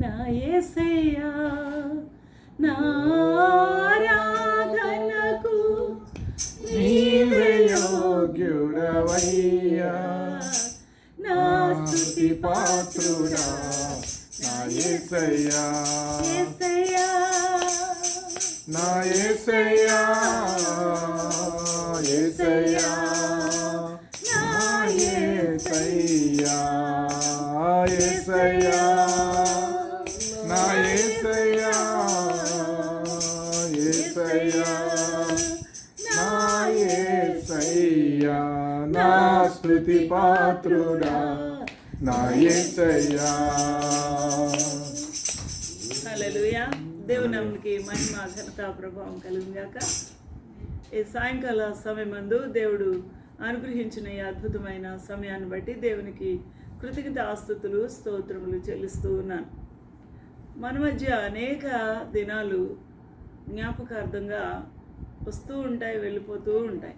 నా యేసయ్యా నా ఆరాధనకు నీవే యోగ్యుడవయ్యా. నా స్తుతి పాత్రుడా నా యేసయ్యా యేసయ్యా నా యేసయ్యా యేసయ్యా యేసయ్యా నా పాత్రుడా నా యేసయ్యా హల్లెలూయా దేవుని మహిమ ఘనత ప్రభావం కలుగుగాక ఈ సాయంకాల సమయమందు దేవుడు అనుగ్రహించిన ఈ అద్భుతమైన సమయాన్ని బట్టి దేవునికి కృతజ్ఞత ఆస్తుతులు స్తోత్రములు చెల్లిస్తూ ఉన్నాను. మన మధ్య అనేక దినాలు జ్ఞాపకార్థంగా వస్తూ ఉంటాయి వెళ్ళిపోతూ ఉంటాయి.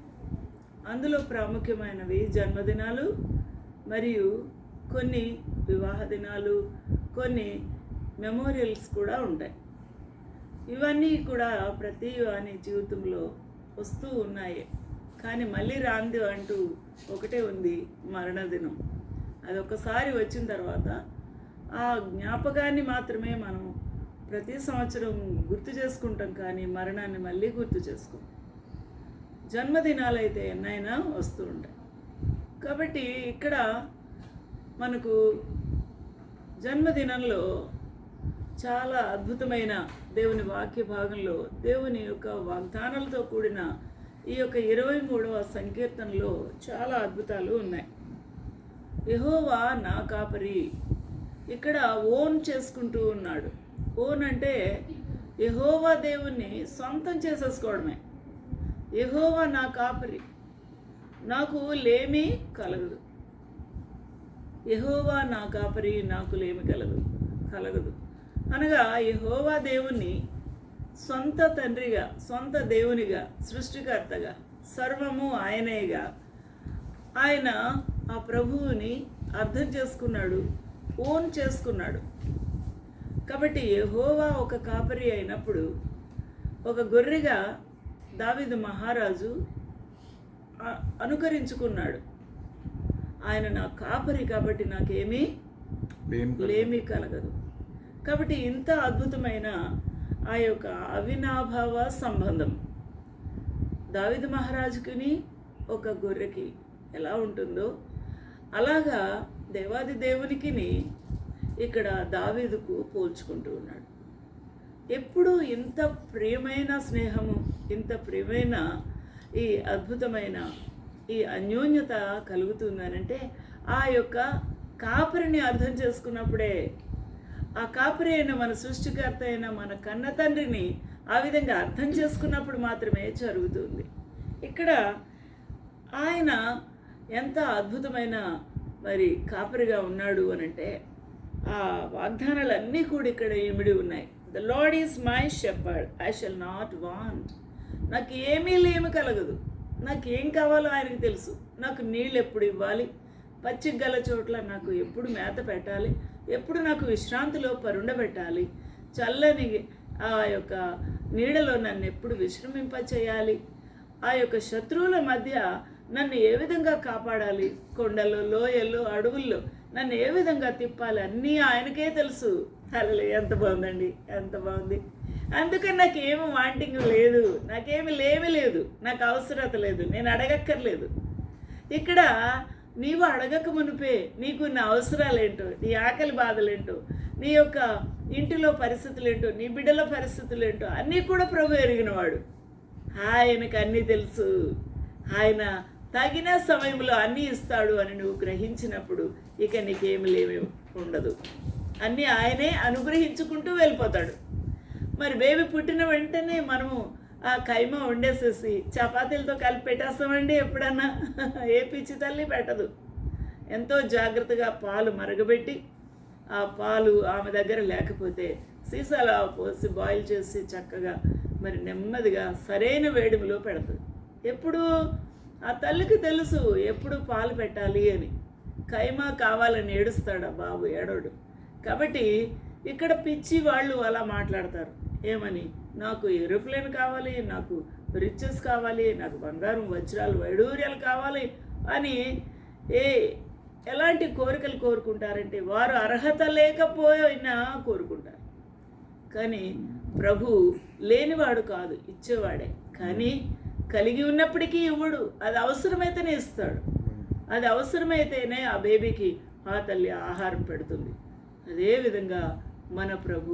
అందులో ప్రాముఖ్యమైనవి జన్మదినాలు మరియు కొన్ని వివాహ దినాలు కొన్ని మెమోరియల్స్ కూడా ఉంటాయి. ఇవన్నీ కూడా ప్రతి వాని జీవితంలో వస్తూ ఉన్నాయి. కానీ మళ్ళీ రాంది అంటూ ఒకటే ఉంది మరణదినం. అది ఒకసారి వచ్చిన తర్వాత ఆ జ్ఞాపకాన్ని మాత్రమే మనం ప్రతి సంవత్సరం గుర్తు చేసుకుంటాం కానీ మరణాన్ని మళ్ళీ గుర్తు చేసుకుంటాం జన్మదినాలు అయితే ఎన్నైనా వస్తూ ఉంటాయి. కాబట్టి ఇక్కడ మనకు జన్మదినంలో చాలా అద్భుతమైన దేవుని వాక్య భాగంలో దేవుని యొక్క వాగ్దానాలతో కూడిన ఈ యొక్క ఇరవై మూడవ సంకీర్తనలో చాలా అద్భుతాలు ఉన్నాయి. యహోవా నా కాపరి ఇక్కడ ఓన్ చేసుకుంటూ ఉన్నాడు. ఓన్ అంటే యహోవా దేవుణ్ణి సొంతం చేసేసుకోవడమే. ఎహోవా నా కాపరి. నాకు లేమి కలగదు. ఎహోవా నా కాపరి నాకు లేమి కలదు కలగదు. అనగా ఎహోవా దేవుణ్ణి సొంత తండ్రిగా సొంత దేవునిగా సృష్టికర్తగా సర్వము ఆయనేగా ఆయన ఆ ప్రభువుని అర్థం చేసుకున్నాడు ఓన్ చేసుకున్నాడు. కాబట్టి ఎహోవా ఒక కాపరి అయినప్పుడు ఒక గొర్రెగా దావిదు మహారాజు అనుకరించుకున్నాడు. ఆయన నా కాపరి కాబట్టి నాకేమీ లేమి కలగదు. కాబట్టి ఇంత అద్భుతమైన ఆ యొక్క అవినాభావ సంబంధం దావిదు మహారాజుకుని ఒక గొర్రెకి ఎలా ఉంటుందో అలాగా దేవాది దేవునికిని ఇక్కడ దావీదుకు పోల్చుకుంటూ ఉన్నాడు. ఎప్పుడు ఇంత ప్రియమైన స్నేహము ఇంత ప్రియమైన ఈ అద్భుతమైన ఈ అన్యోన్యత కలుగుతుందనంటే ఆ యొక్క కాపరిని అర్థం చేసుకున్నప్పుడే ఆ కాపరి అయిన మన సృష్టికర్త అయిన మన కన్న తండ్రిని ఆ విధంగా అర్థం చేసుకున్నప్పుడు మాత్రమే జరుగుతుంది. ఇక్కడ ఆయన ఎంత అద్భుతమైన మరి కాపరిగా ఉన్నాడు అనంటే ఆ వాగ్దానాలన్నీ కూడా ఇక్కడ ఇమిడి ఉన్నాయి. The Lord is my shepherd I shall not want నాకు ఏమీ లేమి కలగదు. నాకు ఏం కావాలో ఆయనకు తెలుసు. నాకు నీళ్ళు ఎప్పుడు ఇవ్వాలి? పచ్చిక గల చోట్ల నాకు ఎప్పుడు మేత పెట్టాలి? ఎప్పుడు నాకు విశ్రాంతిలో పరుండబెట్టాలి చల్లని ఆ యొక్క నీడలో నన్ను ఎప్పుడు విశ్రమింప చేయాలి? ఆ యొక్క శత్రువుల మధ్య నన్ను ఏ విధంగా కాపాడాలి? కొండల్లో లోయల్లో అడవుల్లో నన్ను ఏ విధంగా తిప్పాలి? అన్నీ ఆయనకే తెలుసు. అలా ఎంత బాగుందండి ఎంత బాగుంది. అందుకని నాకు వాంటింగ్ లేదు నాకేమి లేమి లేదు నాకు అవసరత లేదు నేను అడగక్కర్లేదు. ఇక్కడ నీవు అడగక మునిపే నీకు నా అవసరాలేంటో నీ ఆకలి బాధలేంటో నీ యొక్క ఇంటిలో పరిస్థితులేంటో నీ బిడ్డల పరిస్థితులేంటో అన్నీ కూడా ప్రభు ఎరిగినవాడు. ఆయనకు అన్నీ తెలుసు. ఆయన తగిన సమయంలో అన్నీ ఇస్తాడు అని నువ్వు గ్రహించినప్పుడు ఇక నీకేమి లేమి ఉండదు. అన్నీ ఆయనే అనుగ్రహించుకుంటూ వెళ్ళిపోతాడు. మరి బేబీ పుట్టిన వెంటనే మనము ఆ కైమ వండేసేసి చపాతీలతో కలిపి పెట్టేస్తామండి ఎప్పుడన్నా? ఏ పిచ్చి తల్లి పెట్టదు. ఎంతో జాగ్రత్తగా పాలు మరగబెట్టి ఆ పాలు ఆమె దగ్గర లేకపోతే సీసాలో పోసి బాయిల్ చేసి చక్కగా మరి నెమ్మదిగా సరైన వేడిమిలో పెడతాడు ఎప్పుడు? ఆ తల్లికి తెలుసు ఎప్పుడు పాలు పెట్టాలి అని. కైమా కావాలని ఏడుస్తాడు ఆ బాబు ఏడోడు కాబట్టి ఇక్కడ పిచ్చి వాళ్ళు అలా మాట్లాడతారు. ఏమని? నాకు ఏరోప్లేన్ కావాలి నాకు రిచెస్ కావాలి నాకు బంగారం వజ్రాలు వైడూర్యాలు కావాలి అని ఏ ఎలాంటి కోరికలు కోరుకుంటారంటే వారు అర్హత లేకపోయినా కోరుకుంటారు. కానీ ప్రభు లేనివాడు కాదు ఇచ్చేవాడే. కానీ కలిగి ఉన్నప్పటికీ ఇవ్వడు. అది అవసరమైతేనే ఇస్తాడు. అది అవసరమైతేనే ఆ బేబీకి ఆ తల్లి ఆహారం పెడుతుంది. అదేవిధంగా మన ప్రభు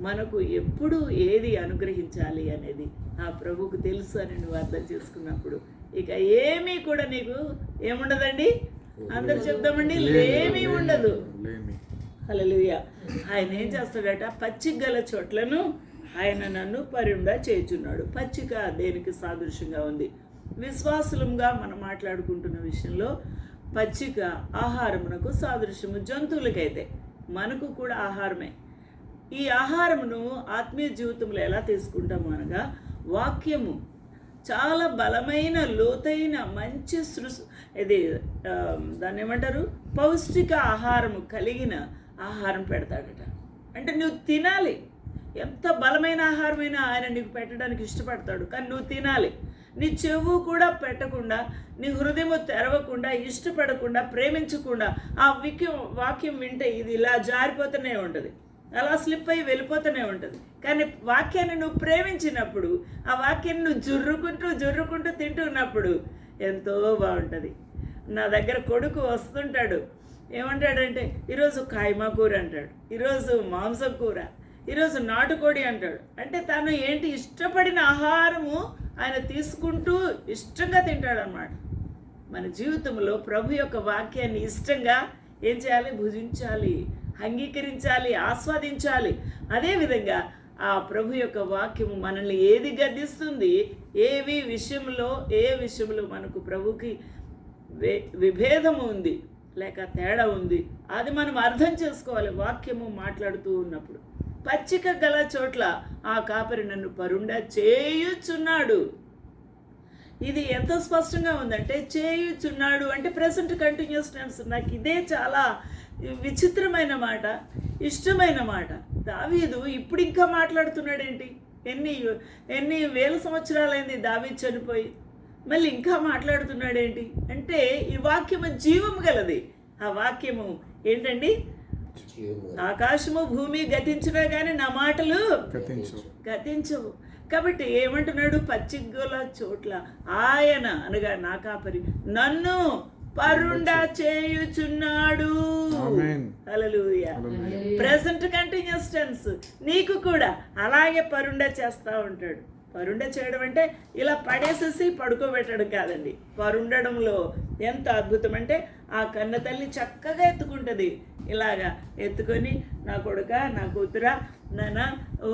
మనకు ఎప్పుడు ఏది అనుగ్రహించాలి అనేది ఆ ప్రభుకు తెలుసు అని నువ్వు అర్థం చేసుకున్నప్పుడు. ఇక ఏమీ కూడా నీకు ఏముండదండి? అందరు చెప్దామండి లేమీ ఉండదు. లేమి. హల్లెలూయా. ఆయన ఏం చేస్తాడట? పచ్చిక గల చోట్లను ఆయన నన్ను పరిఉండా చేయుచున్నాడు. పచ్చిక దేనికి సాదృశ్యంగా ఉంది? విశ్వాసులంగా మనం మాట్లాడుకుంటున్న విషయంలో పచ్చిక ఆహారమునకు సాదృశ్యము జంతువులకైతే. మనకు కూడా ఆహారమే. ఈ ఆహారమును ఆత్మీయ జీవితంలో ఎలా తీసుకుంటాము అనగా వాక్యము. చాలా బలమైన లోతైన మంచి సృస్ ఇది దాన్ని ఏమంటారు? పౌష్టిక ఆహారము కలిగిన ఆహారం పెడతాడట. అంటే నువ్వు తినాలి. ఎంత బలమైన ఆహారమైనా ఆయన నీకు పెట్టడానికి ఇష్టపడతాడు. కానీ నువ్వు తినాలి. నీ చెవు కూడా పెట్టకుండా నీ హృదయము తెరవకుండా ఇష్టపడకుండా ప్రేమించకుండా ఆ విక్యం వాక్యం వింటే ఇది ఇలా జారిపోతూనే ఉంటుంది. అలా స్లిప్ అయ్యి వెళ్ళిపోతూనే ఉంటుంది. కానీ వాక్యాన్ని నువ్వు ప్రేమించినప్పుడు ఆ వాక్యాన్ని నువ్వు జుర్రుకుంటూ జుర్రుకుంటూ తింటున్నప్పుడు ఎంతో బాగుంటుంది. నా దగ్గర కొడుకు వస్తుంటాడు. ఏమంటాడంటే ఈరోజు కాయమా కూర అంటాడు. ఈరోజు మాంసం కూర. ఈరోజు నాటుకోడి అంటాడు. అంటే తను ఏంటి? ఇష్టపడిన ఆహారము ఆయన తీసుకుంటూ ఇష్టంగా తింటాడనమాట మన జీవితంలో ప్రభు యొక్క వాక్యాన్ని ఇష్టంగా ఏం చేయాలి? భుజించాలి అంగీకరించాలి ఆస్వాదించాలి. అదేవిధంగా ఆ ప్రభు యొక్క వాక్యము మనల్ని ఏది గద్దిస్తుంది? ఏవి విషయంలో ఏ విషయంలో మనకు ప్రభుకి విభేదము ఉంది లేక తేడా ఉంది? అది మనం అర్థం చేసుకోవాలి. వాక్యము మాట్లాడుతూ ఉన్నప్పుడు. పచ్చిక గల చోట్ల ఆ కాపరి నన్ను పరుండా చేయుచున్నాడు. ఇది ఎంత స్పష్టంగా ఉందంటే చేయుచున్నాడు అంటే ప్రెసెంట్ కంటిన్యూస్ టెన్స్ నాకు ఇదే చాలా విచిత్రమైన మాట ఇష్టమైన మాట. దావీదు ఇప్పుడు ఇంకా మాట్లాడుతున్నాడేంటి? ఎన్ని ఎన్ని వేల సంవత్సరాలైంది దావీదు చనిపోయి మళ్ళీ ఇంకా మాట్లాడుతున్నాడేంటి? అంటే ఈ వాక్యము జీవం గలది. ఆ వాక్యము ఏంటండి? ఆకాశము భూమి గతించినా కానీ నా మాటలు గతించు గతించవు. కాబట్టి ఏమంటున్నాడు? పచ్చిగల చోట్ల ఆయన అనగా నా కాపరి నన్ను పరుండా చేయుచున్నాడు. ప్రెసెంట్ కంటిన్యూస్ టెన్స్ నీకు కూడా అలాగే పరుండా చేస్తా ఉంటాడు. పరుండ చేయడం అంటే ఇలా పడేసేసి పడుకోబెట్టడం కాదండి. పరుండడంలో ఎంత అద్భుతం అంటే ఆ కన్న తల్లి చక్కగా ఎత్తుకుంటుంది. ఇలాగా ఎత్తుకొని నా కొడుక నా కూతురా నాన్న ఓ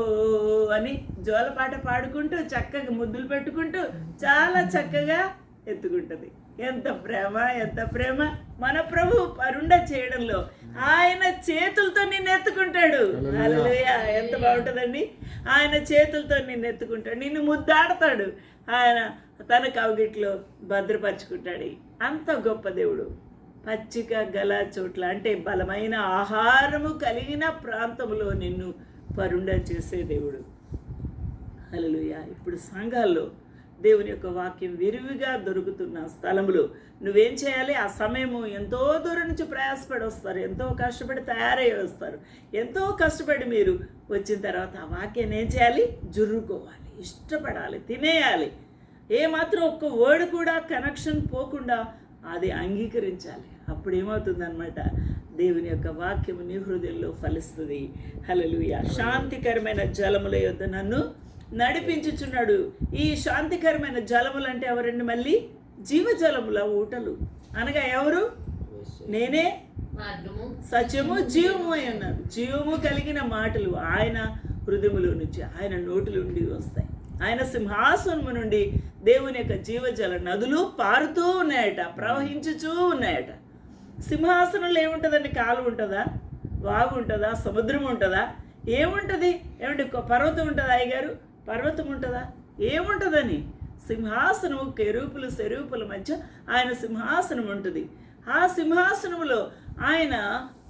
అని జోలపాట పాడుకుంటూ చక్కగా ముద్దులు పెట్టుకుంటూ చాలా చక్కగా ఎత్తుకుంటుంది. ఎంత ప్రేమ ఎంత ప్రేమ. మన ప్రభు పరుండ చేయడంలో ఆయన చేతులతో నిన్ను ఎత్తుకుంటాడు. ఎంత బాగుంటుందండి. ఆయన చేతులతో నిన్ను ఎత్తుకుంటాడు. నిన్ను ముద్దాడతాడు. ఆయన తన కవిగిట్లో భద్రపరుచుకుంటాడు. అంత గొప్ప దేవుడు. పచ్చిక గల చోట్ల అంటే బలమైన ఆహారము కలిగిన ప్రాంతంలో నిన్ను పరుండ చేసే దేవుడు. హల్లెలూయా. ఇప్పుడు సంఘాల్లో దేవుని యొక్క వాక్యం విరివిగా దొరుకుతున్న స్థలములో నువ్వేం చేయాలి? ఆ సమయము ఎంతో దూరం నుంచి ప్రయాసపడి వస్తారు ఎంతో కష్టపడి తయారై వస్తారు. ఎంతో కష్టపడి మీరు వచ్చిన తర్వాత ఆ వాక్యాన్ని ఏం చేయాలి? జుర్రుకోవాలి ఇష్టపడాలి తినేయాలి. ఏ మాత్రం ఒక్క వర్డ్ కూడా కనెక్షన్ పోకుండా అది అంగీకరించాలి. అప్పుడు ఏమవుతుందన్నమాట దేవుని యొక్క వాక్యము నీ హృదయంలో ఫలిస్తుంది. హల్లెలూయా. శాంతికరమైన జలముల యొద్ద నన్ను నడిపించుచున్నాడు. ఈ శాంతికరమైన జలములు అంటే ఎవరండి మళ్ళీ? జీవజలముల ఊటలు. అనగా ఎవరు? నేనే. సత్యము జీవము అయి ఉన్నారు జీవము కలిగిన మాటలు ఆయన హృదయములో నుంచి ఆయన నోటి నుండి వస్తాయి. ఆయన సింహాసనము నుండి దేవుని యొక్క జీవజల నదులు పారుతూ ఉన్నాయట ప్రవహించుచూ ఉన్నాయట. సింహాసనంలో ఏముంటుందండి? కాలు ఉంటుందా? వాగు ఉంటుందా? సముద్రం ఉంటుందా? ఏముంటుంది? ఏమంటే పర్వతం ఉంటుందా అయ్యగారు? పర్వతం ఉంటుందా? ఏముంటుందని? సింహాసనము కెరూపులు సెరూపుల మధ్య ఆయన సింహాసనం ఉంటుంది. ఆ సింహాసనములో ఆయన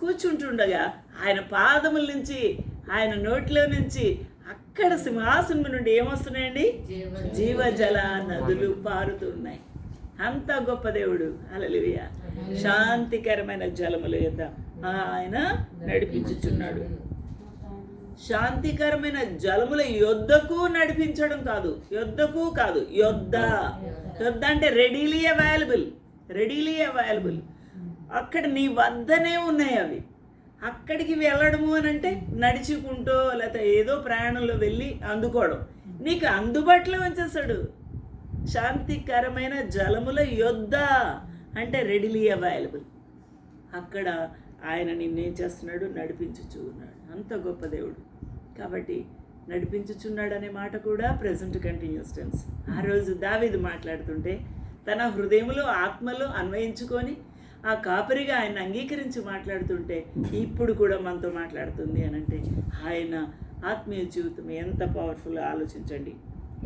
కూర్చుంటుండగా ఆయన పాదముల నుంచి ఆయన నోట్లో నుంచి అక్కడ సింహాసనం నుండి ఏమొస్తున్నాయండి? జీవజల నదులు పారుతున్నాయి. అంత గొప్ప దేవుడు. అలలియ శాంతికరమైన జలముల యొక్క ఆయన నడిపించుచున్నాడు. శాంతికరమైన జలముల యొద్దకు నడిపించడం కాదు. యొద్దకు కాదు. యొద్ద. యొద్ద అంటే రెడీలీ అవైలబుల్ రెడీలీ అవైలబుల్ అక్కడ నీ వద్దనే ఉన్నాయి అవి. అక్కడికి వెళ్ళడము అని అంటే నడుచుకుంటూ లేకపోతే ఏదో ప్రయాణంలో వెళ్ళి అందుకోవడం. నీకు అందుబాటులో వచ్చేసాడు శాంతికరమైన జలముల యొద్ద అంటే రెడీలీ అవైలబుల్. అక్కడ ఆయన నిన్నేం చేస్తున్నాడు? నడిపించుచు ఉన్నాడు అంత గొప్ప దేవుడు. కాబట్టి నడిపించుచున్నాడు అనే మాట కూడా ప్రజెంట్ కంటిన్యూస్ టెన్స్ ఆ రోజు దావిది మాట్లాడుతుంటే తన హృదయంలో ఆత్మలో అన్వయించుకొని ఆ కాపరిగా ఆయన అంగీకరించి మాట్లాడుతుంటే ఇప్పుడు కూడా మనతో మాట్లాడుతుంది అని అంటే ఆయన ఆత్మీయ జీవితం ఎంత పవర్ఫుల్ ఆలోచించండి.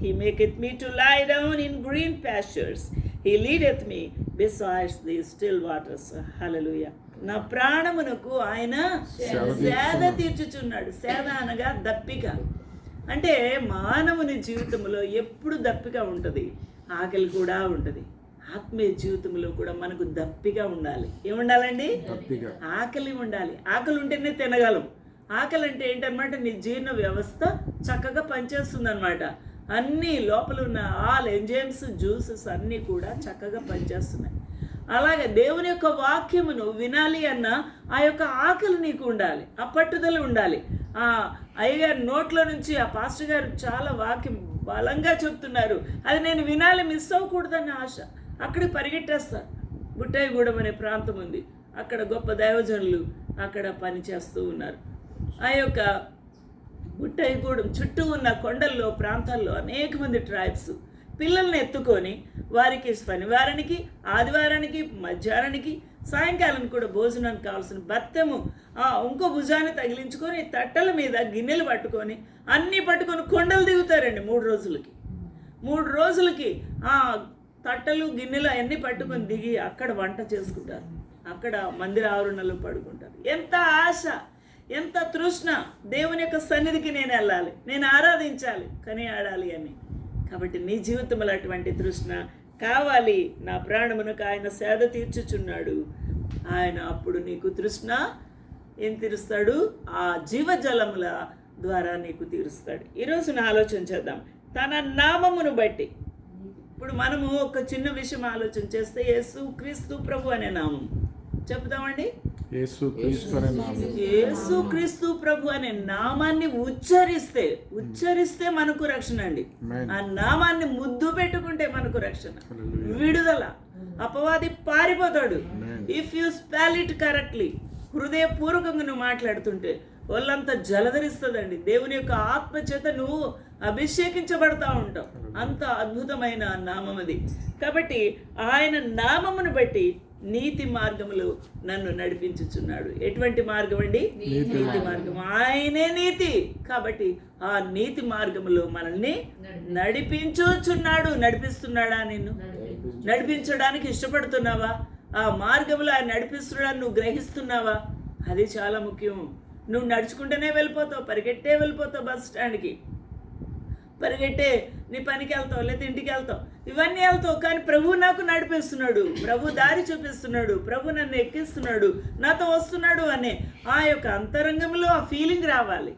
He maketh me to lie down in green pastures he leadeth me besides the still waters hallelujah నా ప్రాణమునకు ఆయన సేద తీర్చుచున్నాడు. సేద అనగా దప్పిక. అంటే మానవుని జీవితంలో ఎప్పుడు దప్పిక ఉంటుంది? ఆకలి కూడా ఉంటుంది. ఆత్మీయ జీవితంలో కూడా మనకు దప్పిగా ఉండాలి. ఏముండాలండి? ఆకలి ఉండాలి. ఆకలి ఉంటేనే తినగలం. ఆకలి అంటే ఏంటన్నమాట? నీ జీర్ణ వ్యవస్థ చక్కగా పనిచేస్తుంది అనమాట అన్నీ లోపల ఉన్న ఆల్ ఎంజైమ్స్ జ్యూసెస్ అన్నీ కూడా చక్కగా పనిచేస్తున్నాయి. అలాగే దేవుని యొక్క వాక్యమును వినాలి అన్న ఆ యొక్క ఆకలి నీకు ఉండాలి. ఆ పట్టుదల ఉండాలి. ఆ అయ్యగారి నోట్లో నుంచి ఆ పాస్టర్ గారు చాలా వాక్యం బలంగా చెప్తున్నారు. అది నేను వినాలి మిస్ అవ్వకూడదన్న ఆశ. అక్కడికి పరిగెట్టేస్తారు బుట్టాయిగూడెం అనే ప్రాంతం ఉంది. అక్కడ గొప్ప దైవజనులు అక్కడ పనిచేస్తూ ఉన్నారు. ఆ యొక్క బుట్టాయిగూడెం చుట్టూ ఉన్న కొండల్లో ప్రాంతాల్లో అనేక మంది ట్రైబ్స్ పిల్లల్ని ఎత్తుకొని వారికి శనివారానికి ఆదివారానికి మధ్యాహ్నానికి సాయంకాలం కూడా భోజనానికి కావాల్సిన బత్తెము ఆ ఇంకో భుజాన్ని తగిలించుకొని తట్టల మీద గిన్నెలు పట్టుకొని అన్నీ పట్టుకొని కొండలు దిగుతారండి మూడు రోజులకి. మూడు రోజులకి ఆ తట్టలు గిన్నెలు అవన్నీ పట్టుకొని దిగి అక్కడ వంట చేసుకుంటారు. అక్కడ మందిర ఆవరణలో పడుకుంటారు. ఎంత ఆశ ఎంత తృష్ణ. దేవుని యొక్క సన్నిధికి నేను వెళ్ళాలి నేను ఆరాధించాలి కని ఆడాలి అని. కాబట్టి నీ జీవితంలో అటువంటి తృష్ణ కావాలి. నా ప్రాణమునకు ఆయన సేద తీర్చుచున్నాడు. ఆయన అప్పుడు నీకు తృష్ణ ఏం తీరుస్తాడు? ఆ జీవజలముల ద్వారా నీకు తీరుస్తాడు. ఈరోజు నా ఆలోచన చేద్దాం. తన నామమును బట్టి ఇప్పుడు మనము ఒక చిన్న విషయం ఆలోచన చేస్తే యేసు క్రీస్తు ప్రభు అనే నామం. చెప్తామండి యేసు క్రీస్తు ప్రభు అనే నామాన్ని ఉచ్చరిస్తే ఉచ్చరిస్తే మనకు రక్షణ అండి. ఆ నామాన్ని ముద్దు పెట్టుకుంటే మనకు రక్షణ. విడుదల. అపవాది పారిపోతాడు. If you spell it correctly హృదయపూర్వకంగా నువ్వు మాట్లాడుతుంటే వాళ్ళంతా జలధరిస్తుందండి. దేవుని యొక్క ఆత్మ చేత నువ్వు అభిషేకించబడతా ఉంటావు. అంత అద్భుతమైన నామం అది. కాబట్టి ఆయన నామమును బట్టి నీతి మార్గములు నన్ను నడిపించుచున్నాడు. ఎటువంటి మార్గం అండి? నీతి నీతి మార్గం. ఆయనే నీతి. కాబట్టి ఆ నీతి మార్గములో మనల్ని నడిపించుచున్నాడు. నడిపిస్తున్నాడా నిన్ను? నడిపించడానికి ఇష్టపడుతున్నావా? ఆ మార్గంలో ఆయన నడిపిస్తున్నాడు నువ్వు గ్రహిస్తున్నావా? అది చాలా ముఖ్యం. నువ్వు నడుచుకుంటూనే వెళ్ళిపోతావు పరిగెట్టే వెళ్ళిపోతావు బస్ స్టాండ్కి. పరిగెట్టే నీ పనికి వెళ్తావు లేదా ఇంటికి వెళ్తావు. ఇవన్నీ వెళ్తావు కానీ ప్రభు నాకు నడిపిస్తున్నాడు. ప్రభు దారి చూపిస్తున్నాడు. ప్రభు నన్ను ఎక్కిస్తున్నాడు. నాతో వస్తున్నాడు అనే ఆ యొక్క అంతరంగంలో ఆ ఫీలింగ్ రావాలి.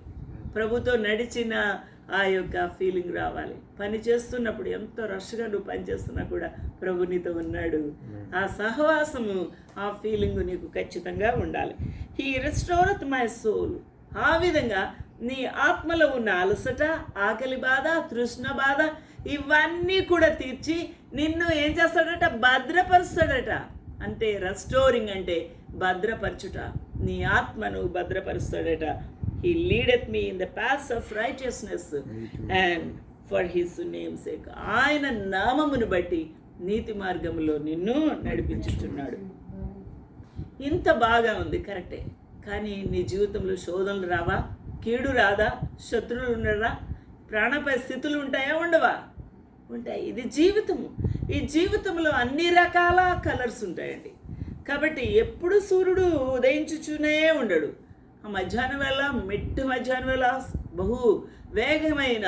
ప్రభుతో నడిచిన ఆ యొక్క ఫీలింగ్ రావాలి. పని చేస్తున్నప్పుడు ఎంతో రష్గా నువ్వు పని చేస్తున్నా కూడా ప్రభు నీతో ఉన్నాడు. ఆ సహవాసము ఆ ఫీలింగ్ నీకు ఖచ్చితంగా ఉండాలి. హీ రెస్టోరత్ మై సోల్ ఆ విధంగా నీ ఆత్మలో ఉన్న అలసట ఆకలి బాధ తృష్ణ బాధ ఇవన్నీ కూడా తీర్చి నిన్ను ఏం చేస్తాడట? భద్రపరుస్తాడట. అంటే రెస్టోరింగ్ అంటే భద్రపరచుట. నీ ఆత్మను భద్రపరుస్తాడట. He leadeth me in the paths of righteousness and for his name sake ఆయన నామమును బట్టి నీతి మార్గంలో నిన్ను నడిపించుచున్నాడు. ఇంత బాగా ఉంది కరెక్టే. కానీ నీ జీవితంలో శోధనలు రావా? కీడు రాదా? శత్రువులు ఉండరా? ప్రాణపై స్థితులు ఉంటాయా? ఉండవా? ఉంటాయి. ఇది జీవితము. ఈ జీవితంలో అన్ని రకాల కలర్స్ ఉంటాయండి. కాబట్టి ఎప్పుడు సూర్యుడు ఉదయించుచునే ఉండడు. మధ్యాహ్నం వేళ మిట్టు మధ్యాహ్నం వేళ బహు వేగమైన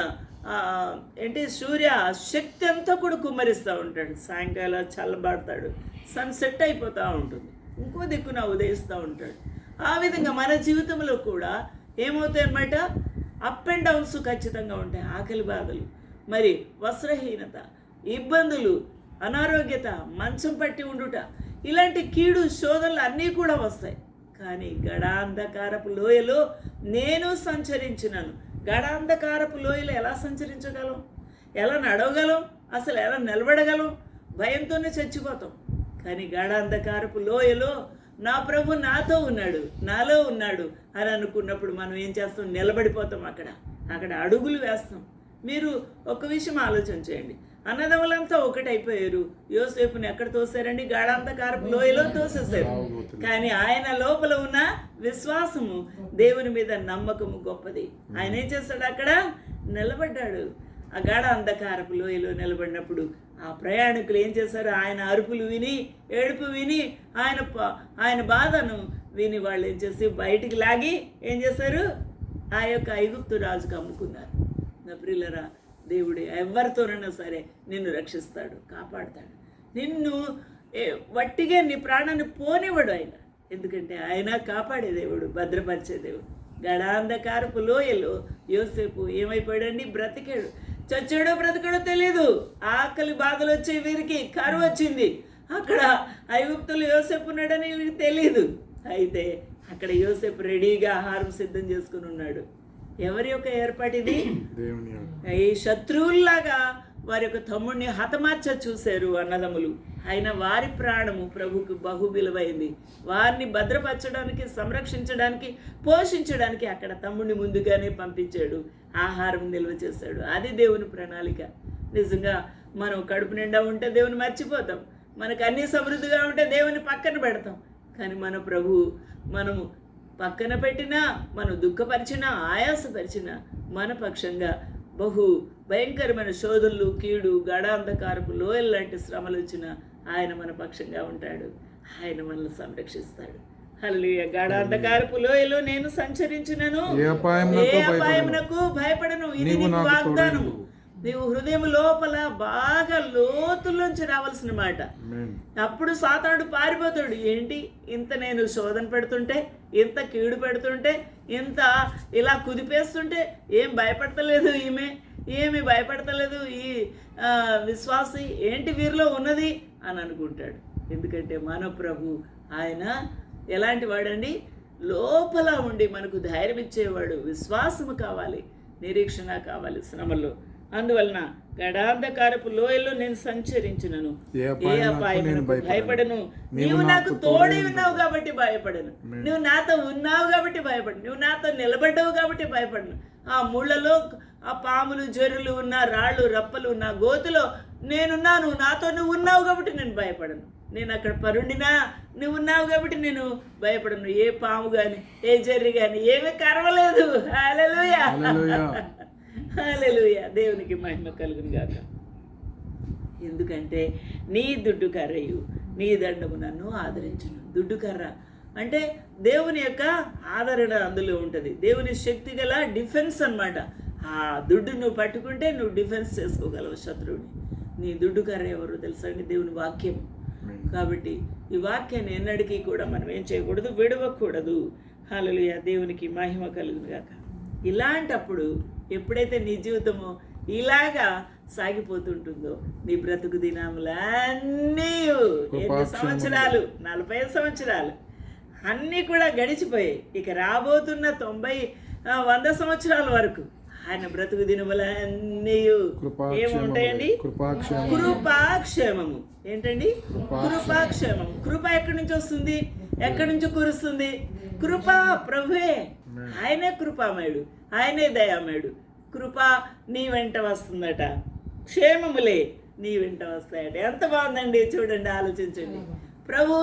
ఏంటి సూర్య శక్తి అంతా కూడా కుమ్మరిస్తూ ఉంటాడు. సాయంకాలం చల్లబడతాడు సన్సెట్ అయిపోతూ ఉంటుంది. ఇంకో దిక్కున ఉదయిస్తూ ఉంటాడు. ఆ విధంగా మన జీవితంలో కూడా ఏమవుతాయి అప్ అండ్ డౌన్స్ ఖచ్చితంగా ఉంటాయి. ఆకలి బాధలు మరి వస్త్రహీనత ఇబ్బందులు అనారోగ్యత మంచం పట్టి ఉండుట ఇలాంటి కీడు శోధనలు అన్నీ కూడా వస్తాయి. కానీ గడాంధకారపు లోయలో నేను సంచరించినాను. గడాంధకారపు లోయలో ఎలా సంచరించగలం? ఎలా నడవగలం? అసలు ఎలా నిలబడగలం? భయంతోనే చచ్చిపోతాం. కానీ గాఢాంధకారపు లోయలో నా ప్రభు నాతో ఉన్నాడు నాలో ఉన్నాడు అని అనుకున్నప్పుడు మనం ఏం చేస్తాం? నిలబడిపోతాం అక్కడ. అక్కడ అడుగులు వేస్తాం. మీరు ఒక విషయం ఆలోచన చేయండి. అన్నదమ్ములంతా ఒకటైపోయారు. యోసేపుని ఎక్కడ తోసారండి? గాఢాంధకారపు లోయలో తోసేశారు. కానీ ఆయన లోపల ఉన్న విశ్వాసము దేవుని మీద నమ్మకము గొప్పది. ఆయన ఏం చేస్తాడు అక్కడ? నిలబడ్డాడు. ఆ గాఢ అంధకారపు లోయలో నిలబడినప్పుడు ఆ ప్రయాణికులు ఏం చేశారు? ఆయన అరుపులు విని ఏడుపు విని ఆయన ఆయన బాధను విని వాళ్ళు ఏం చేసి బయటికి లాగి ఏం చేశారు? ఆ యొక్క ఐగుప్తు రాజుకు అమ్ముకున్నారు. నా ప్రియులరా దేవుడు ఎవరితోనైనా సరే నిన్ను రక్షిస్తాడు కాపాడుతాడు. నిన్ను ఏ- వట్టిగా నీ ప్రాణాన్ని పోనివ్వడు ఆయన. ఎందుకంటే ఆయన కాపాడే దేవుడు భద్రపరిచే దేవుడు. గడాంధకారపు లోయలో యోసేపు ఏమైపోయాడండి? బ్రతికాడు. చచ్చాడో బ్రతికాడో తెలియదు ఆకలి బాధలు వచ్చే వీరికి కరువు వచ్చింది. అక్కడ ఐగుప్తులు యోసేపు ఉన్నాడని వీరికి తెలియదు అయితే అక్కడ యోసేపు రెడీగా ఆహారం సిద్ధం చేసుకుని ఉన్నాడు. ఎవరి యొక్క ఏర్పాటిది ఈ శత్రువుల్లాగా వారి యొక్క తమ్ముడిని హతమార్చ చూశారు అన్నదమ్ములు. అయినా వారి ప్రాణము ప్రభుకు బహు విలువైంది. వారిని భద్రపరచడానికి సంరక్షించడానికి పోషించడానికి అక్కడ తమ్ముడిని ముందుగానే పంపించాడు. ఆహారం నిల్వ చేశాడు. అది దేవుని ప్రణాళిక. నిజంగా మనం కడుపు నిండా ఉంటే దేవుని మర్చిపోతాం. మనకు అన్ని సమృద్ధిగా ఉంటే దేవుని పక్కన పెడతాం. కానీ మన ప్రభు మనము పక్కన పెట్టినా మనం దుఃఖపరిచినా ఆయాసపరిచినా మన పక్షంగా బహు భయంకరమైన శోధనలు కీడు గడాంధకారపు లోయల్ లాంటి శ్రమలు వచ్చినా ఆయన మన పక్షంగా ఉంటాడు. ఆయన మనల్ని సంరక్షిస్తాడు. హల్లెలూయా. గాఢాంధకారపు లోయలో నేను సంచరించినను. ఏ అపాయమునకు భయపడను? ఇది నీకు వాగ్దానము. నీవు హృదయం లోపల బాగా లోతుల్లోంచి రావాల్సిన మాట. అప్పుడు సాతాడు పారిపోతాడు. ఏంటి? ఇంత నేను శోధన పెడుతుంటే ఇంత కీడు పెడుతుంటే ఇంత ఇలా కుదిపేస్తుంటే ఏం భయపడతలేదు ఈమె? ఏమి భయపడతలేదు ఈ విశ్వాసి? ఏంటి వీరిలో ఉన్నది? అని అనుకుంటాడు. ఎందుకంటే మన ప్రభు ఆయన ఎలాంటి వాడండి? లోపల ఉండి మనకు ధైర్యం ఇచ్చేవాడు. విశ్వాసము కావాలి. నిరీక్షణ కావాలి. శ్రమలో. అందువలన గడాంధకారపు లోయలో నేను సంచరించినను. ఏ భయపడను. నీవు నాకు తోడై ఉన్నావు కాబట్టి భయపడను. నువ్వు నాతో ఉన్నావు కాబట్టి భయపడను. నువ్వు నాతో నిలబడ్డావు కాబట్టి భయపడను. ఆ ముళ్ళలో ఆ పాములు జరులు ఉన్న రాళ్ళు రప్పలు ఉన్న గోతులో నేనున్నాను నాతో నువ్వు ఉన్నావు కాబట్టి నేను భయపడను. నేను అక్కడ పరుండినా నువ్వు ఉన్నావు కాబట్టి నేను భయపడను. ఏ పాము కానీ ఏ జర్రి కానీ ఏమీ కరవలేదు. హల్లెలూయా. దేవునికి మహిమ కలుగును గాక. ఎందుకంటే నీ దుడ్డు కర్రయు నీ దండము నన్ను ఆదరించును. దుడ్డు కర్ర అంటే దేవుని యొక్క ఆదరణ అందులో ఉంటుంది. దేవుని శక్తి గల డిఫెన్స్ అన్నమాట. ఆ దుడ్డు నువ్వు పట్టుకుంటే నువ్వు డిఫెన్స్ చేసుకోగలవు శత్రువుని. నీ దుడ్డు కర్ర ఎవరు తెలుసా అండి? దేవుని వాక్యం. కాబట్టి ఈ వాక్యాన్ని ఎన్నటికీ కూడా మనం ఏం చేయకూడదు విడవకూడదు. హల్లెలూయా. దేవునికి మహిమ కలుగును గాక. ఇలాంటప్పుడు ఎప్పుడైతే నీ జీవితము ఇలాగా సాగిపోతుంటుందో నీ బ్రతుకు దినములన్నీ ఎన్ని. సంవత్సరాలు? నలభై సంవత్సరాలు. అన్నీ కూడా గడిచిపోయాయి. ఇక రాబోతున్న తొంభై వంద సంవత్సరాల వరకు ఆయన బ్రతుకు దినములన్నీ ఏముంటాయండి. కృపాక్షేమము. ఏంటండి? కృపాక్షేమం కృప ఎక్కడి నుంచి వస్తుంది? ఎక్కడి నుంచి కురుస్తుంది? కృప ప్రభువే. ఆయనే కృపామయుడు. ఆయనే దయామయుడు. కృప నీ వెంట వస్తుందట. క్షేమములే నీ వెంట వస్తాయట. ఎంత బాగుందండి చూడండి ఆలోచించండి. ప్రభు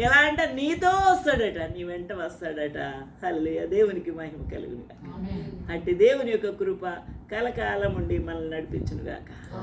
ఎలా అంటే నీతో వస్తాడట నీ వెంట వస్తాడట. హల్లెలూయా. దేవునికి మహిమ కలుగును అట్టి దేవుని యొక్క కృప కలకాలం ఉండి మనల్ని నడిపించును గాక.